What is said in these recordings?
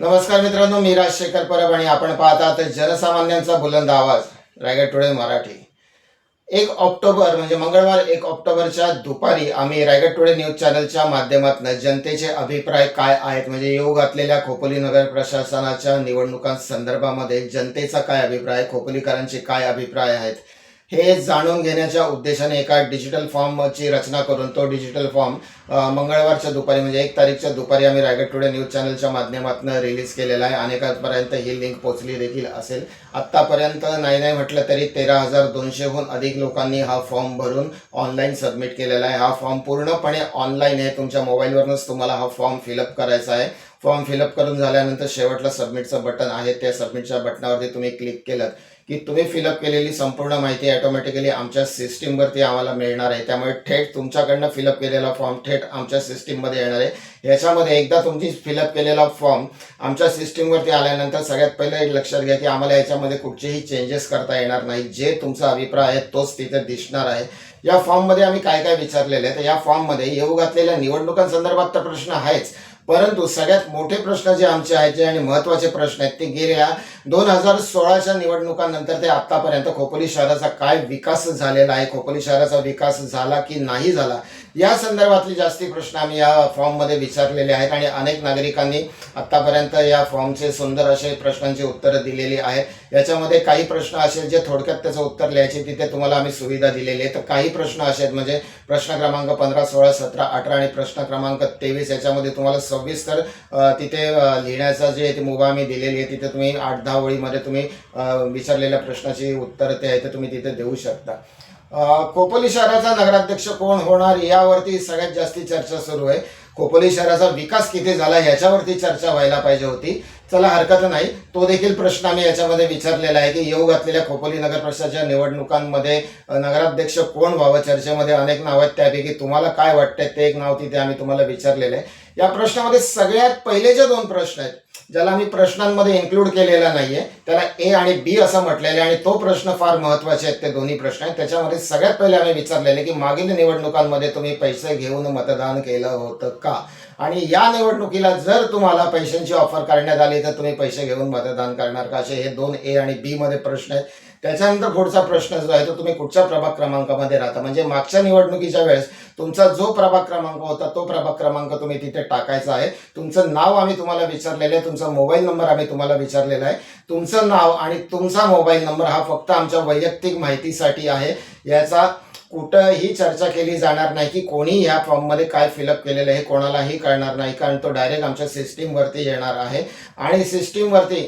नमस्कार मित्रांनो मी राजशेखर परब आणि आपण पाहतात जनसामान्यांचा बुलंद आवाज रायगड टुडे मराठी. एक ऑक्टोबर म्हणजे मंगळवार एक ऑक्टोबरच्या दुपारी आम्ही रायगड टुडे न्यूज चॅनलच्या माध्यमातून जनतेचे अभिप्राय काय आहेत म्हणजे येऊ घातलेल्या खोपोली नगर प्रशासनाच्या निवडणुकांसंदर्भामध्ये जनतेचा काय अभिप्राय खोपोलीकरांचे काय अभिप्राय आहेत हे जाणून घेण्याच्या उद्देशाने एका डिजिटल फॉर्मची रचना करून तो डिजिटल फॉर्म मंगळवारच्या दुपारी म्हणजे एक तारीखच्या दुपारी आम्ही रायगड टुडे न्यूज चॅनलच्या माध्यमातून रिलीज केलेला आहे. अनेकांपर्यंत ही लिंक पोहोचली देखील असेल. आत्तापर्यंत नाही नाही म्हटलं तरी तेरा हजार दोनशेहून अधिक लोकांनी हा फॉर्म भरून ऑनलाईन सबमिट केलेला आहे. हा फॉर्म पूर्णपणे ऑनलाईन आहे. तुमच्या मोबाईलवरूनच तुम्हाला हा फॉर्म फिलअप करायचा आहे. फॉर्म फिलअप करून झाल्यानंतर शेवटला सबमिटचं बटन आहे. त्या सबमिटच्या बटनावरती तुम्ही क्लिक केलं की तुम्ही फिलअप केलेली संपूर्ण माहिती ऑटोमॅटिकली आमच्या सिस्टीमवरती आम्हाला मिळणार आहे. त्यामुळे थेट तुमच्याकडनं फिलअप केलेला फॉर्म थेट आमच्या सिस्टीममध्ये येणार आहे. याच्यामध्ये एकदा तुमची फिलअप केलेला फॉर्म आमच्या सिस्टीमवरती आल्यानंतर सगळ्यात पहिले एक लक्षात घ्या की आम्हाला याच्यामध्ये कुठचेही चेंजेस करता येणार नाही. जे तुमचा अभिप्राय आहे तोच तिथे दिसणार आहे. या फॉर्ममध्ये आम्ही काय काय विचारलेले आहे? तर या फॉर्ममध्ये येऊ घातलेल्या निवडणुकांसंदर्भात तर प्रश्न आहेच. परंतु सगळ्यात मोठे प्रश्न जे आमचे आहेत जे आणि महत्त्वाचे प्रश्न आहेत ते गेल्या दोन हजार सोळाच्या निवडणुकांनंतर ते आतापर्यंत खोपोली शहराचा काय विकास झालेला आहे खोपोली शहराचा विकास झाला की नाही झाला या संदर्भातले जास्ती प्रश्न आम्ही या फॉर्ममध्ये विचारलेले आहेत आणि अनेक नागरिकांनी आतापर्यंत या फॉर्मचे सुंदर असे प्रश्नांची उत्तरं दिलेली आहेत. याच्यामध्ये काही प्रश्न असे आहेत जे थोडक्यात त्याचं उत्तर लिहायचे तिथे तुम्हाला आम्ही सुविधा दिलेली आहे तर काही प्रश्न असे आहेत म्हणजे प्रश्न क्रमांक पंधरा सोळा सतरा अठरा आणि प्रश्न क्रमांक तेवीस याच्यामध्ये तुम्हाला सविस्तर तिथे लिहिण्याचा जे ते मुभा आम्ही दिलेली आहे तिथे तुम्ही आठ दहा ओळीमध्ये तुम्ही विचारलेल्या प्रश्नाची उत्तरं ते आहे ते तुम्ही तिथे देऊ शकता. खोपोली शहराचा नगराध्यक्ष कोण होणार यावरती सगळ्यात जास्ती चर्चा सुरू आहे. खोपोली शहराचा विकास किती झाला याच्यावरती चर्चा व्हायला पाहिजे होती. चला हरकत नाही. तो देखील प्रश्न आम्ही याच्यामध्ये विचारलेला आहे की येऊ घातलेल्या खोपोली नगर परिषदेच्या निवडणुकांमध्ये नगराध्यक्ष कोण व्हावं चर्चेमध्ये? अनेक नाव आहेत त्यापैकी. तुम्हाला काय वाटतंय ते एक नाव तिथे आम्ही तुम्हाला विचारलेलं आहे. या प्रश्नामध्ये सगळ्यात पहिले जे दोन प्रश्न आहेत ज्याला मी प्रश्नांमध्ये इन्क्लूड केलेला नाहीये त्याला ए आणि बी असं म्हटलेलं आहे आणि तो प्रश्न फार महत्त्वाचे आहेत ते दोन्ही प्रश्न आहेत. त्याच्यामध्ये सगळ्यात पहिले आम्ही विचारलेले की मागील निवडणुकांमध्ये तुम्ही पैसे घेऊन मतदान केलं होतं का? आणि या निवडणुकीला जर तुम्हाला पैशांची ऑफर करण्यात आली तर तुम्ही पैसे घेऊन मतदान करणार का? असे हे दोन ए आणि बी मध्ये प्रश्न आहेत. त्याच्यानंतर पुढचा प्रश्न जो आहे तो तुम्ही कुठच्या प्रभाग क्रमांकामध्ये राहता? म्हणजे मागच्या निवडणुकीच्या वेळेस तुमचा जो प्रभाग क्रमांक होता तो प्रभाग क्रमांक तुम्ही तिथे टाकायचा आहे. तुमचं नाव आम्ही तुम्हाला विचारलेलं आहे तुमचा मोबाईल नंबर आम्ही तुम्हाला विचारलेला आहे. तुमचं नाव आणि तुमचा मोबाईल नंबर हा फक्त आमच्या वैयक्तिक माहितीसाठी आहे. याचा कुठंही चर्चा केली जाणार नाही की कोणी या फॉर्ममध्ये काय फिलअप केलेलं आहे कोणालाही कळणार नाही कारण तो डायरेक्ट आमच्या सिस्टीमवरती येणार आहे. आणि सिस्टीमवरती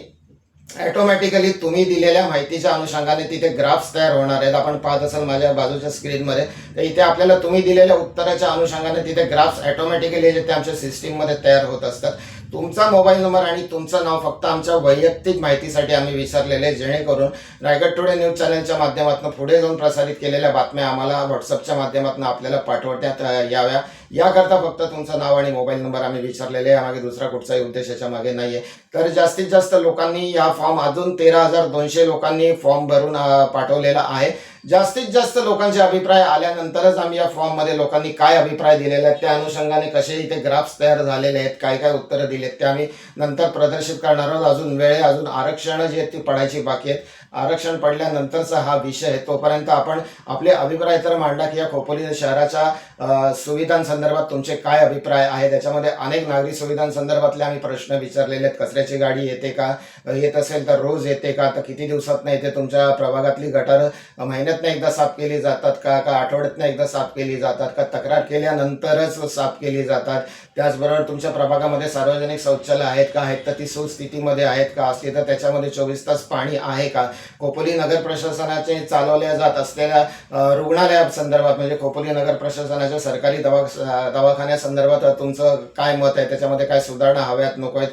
ऑटोमॅटिकली तुम्ही दिलेल्या माहितीच्या अनुषंगाने तिथे ग्राफ्स तयार होणार आहेत. आपण पाहत असाल माझ्या बाजूच्या स्क्रीनमध्ये तर इथे आपल्याला तुम्ही दिलेल्या उत्तराच्या अनुषंगाने तिथे ग्राफ्स ऑटोमॅटिकली जे ते आमच्या सिस्टीममध्ये तयार होत असतात. तुमचा मोबाईल नंबर आणि तुमचं नाव फक्त आमच्या वैयक्तिक माहितीसाठी आम्ही विसरलेले जेणेकरून रायगड टुडे न्यूज चॅनलच्या माध्यमातून पुढे जाऊन प्रसारित केलेल्या बातम्या आम्हाला व्हॉट्सअपच्या माध्यमातून आपल्याला पाठवण्यात याव्या. याकरता फक्त तुमचं नाव आणि मोबाईल नंबर आम्ही विचारलेले आहे. यामागे दुसरा कुठचाही उद्देश याच्या मागे नाही आहे तर जास्तीत जास्त लोकांनी या फॉर्म अजून तेरा हजार दोनशे लोकांनी फॉर्म भरून पाठवलेला आहे. जास्तीत जास्त लोकांचे अभिप्राय आल्यानंतरच आम्ही या फॉर्ममध्ये लोकांनी काय अभिप्राय दिलेले आहेत त्या अनुषंगाने कसे इथे ग्राफ्स तयार झालेले आहेत काय काय उत्तरं दिलेत ते आम्ही नंतर प्रदर्शित करणार आहोत. अजून वेळ अजून आरक्षणं जी आहेत ती पडायची बाकी आहेत. आरक्षण पडल्यानंतरचा हा विषय आहे. तोपर्यंत आपण आपले अभिप्राय तर मांडला की या खोपोली शहराच्या सुविधांसंदर्भात तुमचे काय अभिप्राय आहे? त्याच्यामध्ये अनेक नागरी सुविधांसंदर्भातले आम्ही प्रश्न विचारलेले आहेत. कचऱ्याची गाडी येते का? येत असेल तर रोज येते का? तर किती दिवसात नाही येते? तुमच्या प्रभागातली गटार महिन्यातनं एकदा साफ केली जातात का? का आठवड्यातनं एकदा साफ केली जातात? का तक्रार केल्यानंतरच साफ केली जातात? त्याचबरोबर तुमच्या प्रभागामध्ये सार्वजनिक शौचालय आहेत का? आहेत तर ती सुस्थितीमध्ये आहेत का? असली तर त्याच्यामध्ये चोवीस तास पाणी आहे का? खोपोली नगर प्रशासनाचे चालवल्या जात असलेल्या रुग्णालया रुग्णालयासंदर्भात म्हणजे खोपोली नगर प्रशासनाच्या सरकारी दवा दवाखान्यासंदर्भात तुमचं काय मत आहे? त्याच्यामध्ये काय सुधारणा हव्यात नको आहेत?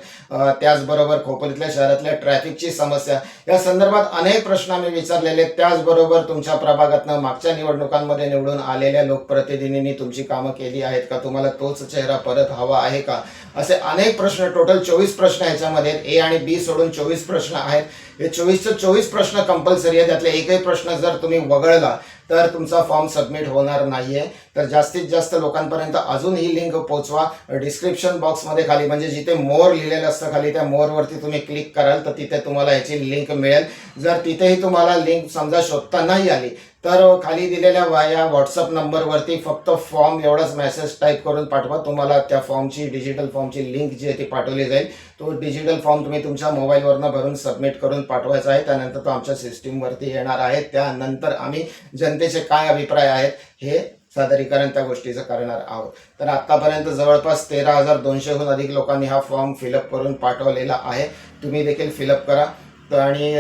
त्याचबरोबर खोपोलीतल्या शहरातल्या ट्रॅफिकची समस्या या संदर्भात अनेक प्रश्न आम्ही विचारलेले त्याचबरोबर तुमच्या प्रभागातनं मागच्या निवडणुकांमध्ये निवडून आलेल्या लोकप्रतिनिधींनी तुमची कामं केली आहेत का? तुम्हाला तोच चेहरा परत हवा आहे का? असे अनेक प्रश्न टोटल चोवीस प्रश्न याच्यामध्ये ए आणि बी सोडून चोवीस प्रश्न आहेत. हे चोवीसचे चोवीस प्रश्न कंपल्सरी आहे त्यातले एकही प्रश्न जर तुम्ही वगळला तर तुमचा फॉर्म सबमिट होणार नाही आहे तर जास्तीत जास्त लोकांपर्यंत अजून ही लिंक पोहोचवा डिस्क्रिप्शन बॉक्समध्ये खाली म्हणजे जिथे मोर लिहिलेलं असतं खाली त्या मोरवरती तुम्ही क्लिक कराल तर तिथे तुम्हाला ह्याची लिंक मिळेल. जर तिथेही तुम्हाला लिंक समजा शोधता नाही आली तर खाली दिलेल्या वाया व्हॉट्सअप नंबरवरती फक्त फॉर्म एवढाच मेसेज टाईप करून पाठवा. तुम्हाला त्या फॉर्मची डिजिटल फॉर्मची लिंक जी आहे ती पाठवली जाईल. तो डिजिटल फॉर्म तुम्ही तुमच्या मोबाईलवरनं भरून सबमिट करून पाठवायचा आहे. त्यानंतर तो आमच्या सिस्टीमवरती येणार आहे. त्यानंतर आम्ही जन जनतेचे काय अभिप्राय आहेत हे सादरीकरण त्या गोष्टीचं करणार आहोत. तर आतापर्यंत जवळपास तेरा हजार दोनशेहून अधिक लोकांनी हा फॉर्म फिलअप करून पाठवलेला आहे. तुम्ही देखील फिलअप करा. तर आणि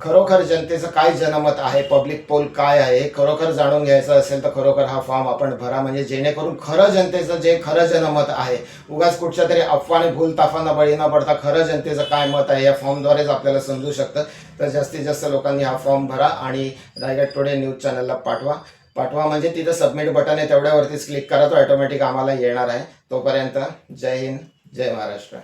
खरोखर जनतेचं काय जनमत आहे? पब्लिक पोल काय आहे? हे खरोखर जाणून घ्यायचं असेल तर खरोखर हा फॉर्म आपण भरा. म्हणजे जेणेकरून खरं जनतेचं जे खरं जनमत आहे उगाच कुठच्या तरी अफवाने भूल ताफांना बळी न पडता खरं जनतेचं काय मत आहे या फॉर्मद्वारेच आपल्याला समजू शकतं. तर जास्तीत जास्त लोकांनी हा फॉर्म भरा आणि रायगड टुडे न्यूज चॅनलला पाठवा. पाठवा म्हणजे तिथं सबमिट बटन आहे तेवढ्यावरतीच क्लिक करा तो ऑटोमॅटिक आम्हाला येणार आहे. तोपर्यंत जय हिंद जय महाराष्ट्र.